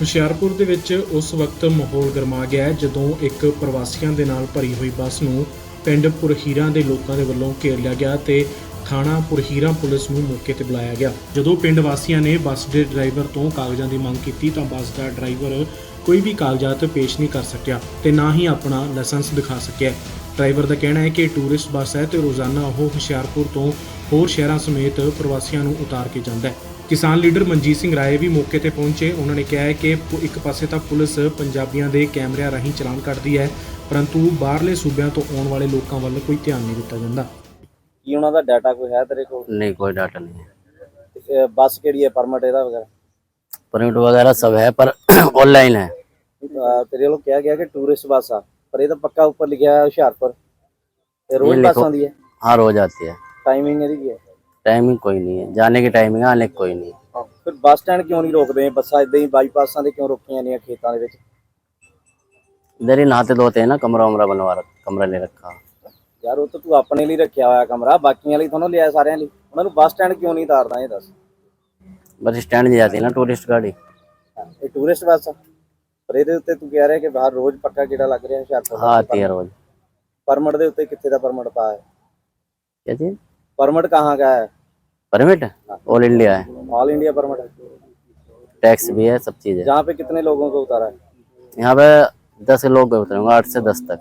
ਹੁਸ਼ਿਆਰਪੁਰ ਦੇ ਵਿੱਚ ਉਸ ਵਕਤ ਮਾਹੌਲ ਗਰਮਾ ਗਿਆ ਜਦੋਂ ਇੱਕ ਪ੍ਰਵਾਸੀਆਂ ਦੇ ਨਾਲ ਭਰੀ ਹੋਈ ਬੱਸ ਨੂੰ ਪਿੰਡ ਪੁਰਹੀਰਾਂ ਦੇ ਲੋਕਾਂ ਦੇ ਵੱਲੋਂ ਘੇਰ ਲਿਆ ਗਿਆ ਤੇ ਥਾਣਾ ਪੁਰਹੀਰਾਂ ਪੁਲਿਸ ਨੂੰ ਮੌਕੇ ਤੇ ਬੁਲਾਇਆ ਗਿਆ। ਜਦੋਂ ਪਿੰਡ ਵਾਸੀਆਂ ਨੇ ਬੱਸ ਦੇ ਡਰਾਈਵਰ ਤੋਂ ਕਾਗਜ਼ਾਂ ਦੀ ਮੰਗ ਕੀਤੀ ਤਾਂ ਬੱਸ ਦਾ ਡਰਾਈਵਰ ਕੋਈ ਵੀ ਕਾਗਜ਼ਾਤ ਪੇਸ਼ ਨਹੀਂ ਕਰ ਸਕਿਆ ਤੇ ਨਾ ਹੀ ਆਪਣਾ ਲਾਇਸੈਂਸ ਦਿਖਾ ਸਕਿਆ। ਡਰਾਈਵਰ ਦਾ ਕਹਿਣਾ ਹੈ ਕਿ ਟੂਰਿਸਟ ਬੱਸ ਹੈ ਤੇ ਰੋਜ਼ਾਨਾ ਉਹ ਹੁਸ਼ਿਆਰਪੁਰ ਤੋਂ ਹੋਰ ਸ਼ਹਿਰਾਂ ਸਮੇਤ ਪ੍ਰਵਾਸੀਆਂ ਨੂੰ ਉਤਾਰ ਕੇ ਜਾਂਦਾ ਹੈ। ਕਿਸਾਨ ਲੀਡਰ ਮਨਜੀਤ ਸਿੰਘ ਰਾਏ ਵੀ ਮੌਕੇ ਤੇ ਪਹੁੰਚੇ ਉਹਨਾਂ ਨੇ ਕਿਹਾ ਹੈ ਕਿ ਪੁ- ਇੱਕ ਪਾਸੇ ਤਾਂ ਪੁਲਿਸ ਪੰਜਾਬੀਆਂ ਦੇ ਕੈਮਰਿਆਂ ਰਾਹੀਂ ਚਲਾਨ ਕੱਢਦੀ ਹੈ ਪਰੰਤੂ ਬਾਹਰਲੇ ਸੂਬਿਆਂ ਤੋਂ ਆਉਣ ਵਾਲੇ ਲੋਕਾਂ ਵੱਲ ਕੋਈ ਧਿਆਨ ਨਹੀਂ ਦਿੱਤਾ ਜਾਂਦਾ ਕੀ ਉਹਨਾਂ ਦਾ ਡਾਟਾ ਕੋਈ ਹੈ ਤੇਰੇ ਕੋਲ नहीं कोई डाटा नहीं है ਤੇ, ਅਹ, ਬੱਸ ਕਿਹੜੀ ਹੈ ਪਰਮਿਟ ਇਹਦਾ ਵਗੈਰਾ परमिट वगैरह सब है पर ऑनलाइन है ਅਹ, ਤੇਰੇ ਵੱਲੋਂ ਕਿਹਾ ਗਿਆ ਕਿ ਟੂਰਿਸਟ ਬੱਸ ਆ ਪਰ ਇਹ ਤਾਂ ਪੱਕਾ ਉੱਪਰ ਲਿਖਿਆ ਹੈ ਹੁਸ਼ਿਆਰਪੁਰ ਤੇ ਰੋਜ਼ ਇਹ ਬੱਸ ਲਿਖੋ। ਆਉਂਦੀ ਹੈ हाँ रोज आती है ਟਾਈਮਿੰਗ ਇਹਦੀ ਕੀ ਹੈ टाइमिंग कोई नहीं है जाने की टाइमिंग है आने की कोई नहीं है ਹਾਂ, ਫਿਰ ਬੱਸ ਸਟੈਂਡ ਕਿਉਂ ਨਹੀਂ ਰੋਕਦੇ ਬੱਸਾਂ ਇਦਾਂ ਹੀ ਬਾਈਪਾਸਾਂ ਤੇ ਕਿਉਂ ਰੋਕੀਆਂ ਨੇ ਖੇਤਾਂ ਦੇ ਵਿੱਚ इधर ही नहाते धोते हैं ना कमरा वमरा बनवा रखा कमरा ले रखा ਯਾਰ ਉਹ ਤਾਂ ਤੂੰ ਆਪਣੇ ਲਈ ਰੱਖਿਆ ਹੋਇਆ ਕਮਰਾ ਬਾਕੀਆਂ ਲਈ ਤੁਹਾਨੂੰ ਲਿਆ ਸਾਰਿਆਂ ਲਈ ਉਹਨਾਂ ਨੂੰ ਬੱਸ ਸਟੈਂਡ ਕਿਉਂ ਨਹੀਂ ਤਾਰਦਾ ਇਹ ਦੱਸ बस स्टैंड नहीं जाती है ना टूरिस्ट गाड़ी ਇਹ ਟੂਰਿਸਟ ਬੱਸ ਆ ਪਰ ਇਹਦੇ ਉੱਤੇ ਤੂੰ ਕਹਿ ਰਿਹਾ ਕਿ ਬਾਹਰ ਰੋਜ਼ ਪੱਕਾ ਕਿਹੜਾ ਲੱਗ ਰਿਹਾ ਹੁਸ਼ਿਆਰਪੁਰ हाँ आती है रोज ਪਰਮਿਟ ਦੇ ਉੱਤੇ ਕਿੱਥੇ ਦਾ ਪਰਮਿਟ ਪਾ ਹੈ क्या चीज परमिट कहाँ का है? परमिट? ऑल इंडिया है। ऑल इंडिया परमिट है। टैक्स भी है सब चीज़ है। जहाँ पे कितने लोगों को उतारा है? यहाँ पे दस लोग गए उतरेंगे आठ से दस तक।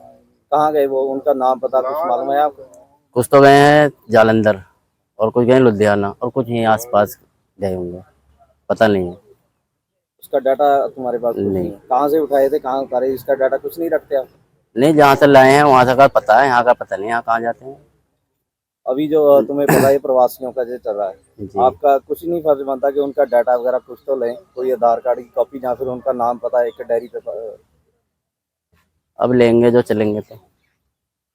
कहाँ गए वो? उनका नाम पता कुछ मालूम है आपको? कुछ तो गए हैं जालंधर और कुछ गए लुधियाना और कुछ यहीं आसपास गए होंगे। पता नहीं है। उसका डाटा तुम्हारे पास नहीं कहाँ से उठाए थे कहाँ उतारे इसका डाटा कुछ नहीं रखते आप? नहीं जहाँ से लाए हैं वहाँ से का पता है यहाँ का पता नहीं यहाँ कहाँ जाते हैं। अभी जो अ, तुम्हें पता है प्रवासियों का जो चल रहा है जी आपका कुछ नहीं फर्ज बनता कि उनका डाटा वगैरह कुछ तो लें कोई आधार कार्ड की कॉपी या फिर उनका नाम पता है एक डायरी पे प- अब लेंगे जो चलेंगे तो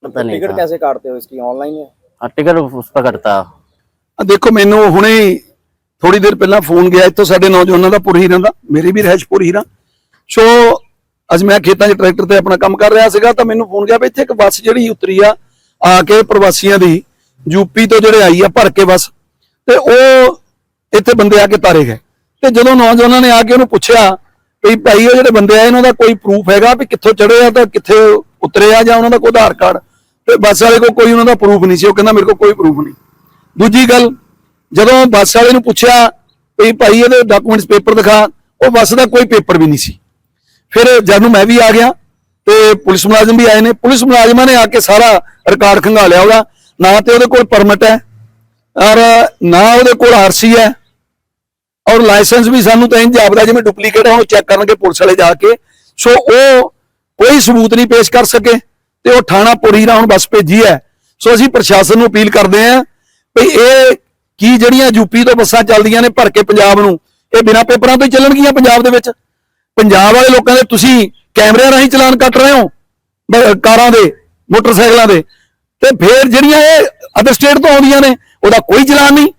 पता नहीं टिकट कहाँ। कैसे काटते हो इसकी ऑनलाइन है हाँ टिकट उस पर कटता ਆ ਦੇਖੋ ਮੈਨੂੰ ਹੁਣੇ ਥੋੜੀ ਦੇਰ ਪਹਿਲਾਂ ਫੋਨ ਗਿਆ ਇੱਥੋਂ ਸਾਡੇ ਨੌਜਵਾਨਾਂ ਦਾ ਪੁਰਹੀਰਾਂ ਦਾ ਮੇਰੇ ਵੀ ਰਹਿਸ਼ ਪੁਰਹੀਰਾਂ ਸੋ ਅੱਜ ਮੈਂ ਖੇਤਾਂ 'ਚ ਟਰੈਕਟਰ ਤੇ ਆਪਣਾ ਕੰਮ ਕਰ ਰਿਹਾ ਸੀਗਾ ਤਾਂ ਮੈਨੂੰ ਫੋਨ ਗਿਆ ਵੀ ਇੱਥੇ ਇੱਕ ਬੱਸ ਜਿਹੜੀ ਉਤਰੀ ਆ ਆ ਕੇ ਪ੍ਰਵਾਸੀਆਂ ਦੀ ਯੂਪੀ ਤੋਂ ਜਿਹੜੇ ਆਈ ਆ ਭਰ ਕੇ ਬੱਸ, ਤੇ ਉਹ ਇੱਥੇ ਬੰਦੇ ਆ ਕੇ ਤਾਰੇ ਗਏ। ਤੇ ਜਦੋਂ ਨੌਜਵਾਨਾਂ ਨੇ ਆ ਕੇ ਉਹਨੂੰ ਪੁੱਛਿਆ ਵੀ ਭਾਈ ਉਹ ਜਿਹੜੇ ਬੰਦੇ ਆ, ਇਹਨਾਂ ਦਾ ਕੋਈ ਪ੍ਰੂਫ ਹੈਗਾ ਵੀ ਕਿੱਥੋਂ ਚੜੇ ਆ ਤਾਂ ਕਿੱਥੇ ਉਤਰੇ ਆ ਜਾਂ ਉਹਨਾਂ ਦਾ ਕੋਈ ਆਧਾਰ ਕਾਰਡ? ਤੇ ਬੱਸ ਵਾਲੇ ਕੋਲ ਕੋਈ ਉਹਨਾਂ ਦਾ ਪ੍ਰੂਫ ਨਹੀਂ ਸੀ, ਉਹ ਕਹਿੰਦਾ ਮੇਰੇ ਕੋਲ ਕੋਈ ਪ੍ਰੂਫ ਨਹੀਂ। ਦੂਜੀ ਗੱਲ, ਜਦੋਂ ਬੱਸ ਵਾਲੇ ਨੂੰ ਪੁੱਛਿਆ ਵੀ ਭਾਈ ਇਹਦੇ ਡਾਕੂਮੈਂਟਸ ਪੇਪਰ ਦਿਖਾ, ਉਹ ਬੱਸ ਦਾ ਕੋਈ ਪੇਪਰ ਵੀ ਨਹੀਂ ਸੀ। ਫਿਰ ਜਦ ਨੂੰ ਮੈਂ ਵੀ ਆ ਗਿਆ ਤੇ ਪੁਲਿਸ ਮੁਲਾਜ਼ਮ ਵੀ ਆਏ ਨੇ, ਪੁਲਿਸ ਮੁਲਾਜ਼ਮਾਂ ਨੇ ਆ ਕੇ ਸਾਰਾ ਰਿਕਾਰਡ ਖੰਗਾਲਿਆ ਉਹਦਾ। ਨਾ ਤੇ ਉਹਦੇ ਕੋਲ ਪਰਮਿਟ ਹੈ, ਔਰ ਨਾ ਉਹਦੇ ਕੋਲ ਆਰਸੀ ਹੈ, ਔਰ ਲਾਇਸੈਂਸ ਵੀ ਸਾਨੂੰ ਤਾਂ ਇੰਜ ਜਾਪਦਾ ਜਿਵੇਂ ਡੁਪਲੀਕੇਟ ਹੈ ਉਹ ਚੈੱਕ ਕਰਨਗੇ ਪੁਲਿਸ ਵਾਲੇ ਜਾ ਕੇ। ਸੋ ਉਹ ਕੋਈ ਸਬੂਤ ਨਹੀਂ ਪੇਸ਼ ਕਰ ਸਕੇ ਤੇ ਉਹ ਥਾਣਾ ਪੁਰੀਰਾ ਹੁਣ ਬੱਸ ਭੇਜੀ ਹੈ। ਸੋ ਅਸੀਂ ਪ੍ਰਸ਼ਾਸਨ ਨੂੰ ਅਪੀਲ ਕਰਦੇ ਹਾਂ ਵੀ ਇਹ ਕੀ ਜਿਹੜੀਆਂ ਯੂਪੀ ਤੋਂ ਬੱਸਾਂ ਚੱਲਦੀਆਂ ਨੇ ਭਰ ਕੇ ਪੰਜਾਬ ਨੂੰ, ਇਹ ਬਿਨਾਂ ਪੇਪਰਾਂ ਤੋਂ ਹੀ ਚੱਲਣਗੀਆਂ ਪੰਜਾਬ ਦੇ ਵਿੱਚ? ਪੰਜਾਬ ਵਾਲੇ ਲੋਕਾਂ ਦੇ ਤੁਸੀਂ ਕੈਮਰਿਆਂ ਰਾਹੀਂ ਚਲਾਨ ਕੱਟ ਰਹੇ ਹੋ ਕਾਰਾਂ ਦੇ, ਮੋਟਰਸਾਈਕਲਾਂ ਦੇ। ਤੇ ਫਿਰ ਜਿਹੜੀਆਂ ਇਹ ਅਦਰ ਸਟੇਟ ਤੋਂ ਆਉਂਦੀਆਂ ਨੇ ਉਹਦਾ ਕੋਈ ਚਲਾਨ ਨਹੀਂ।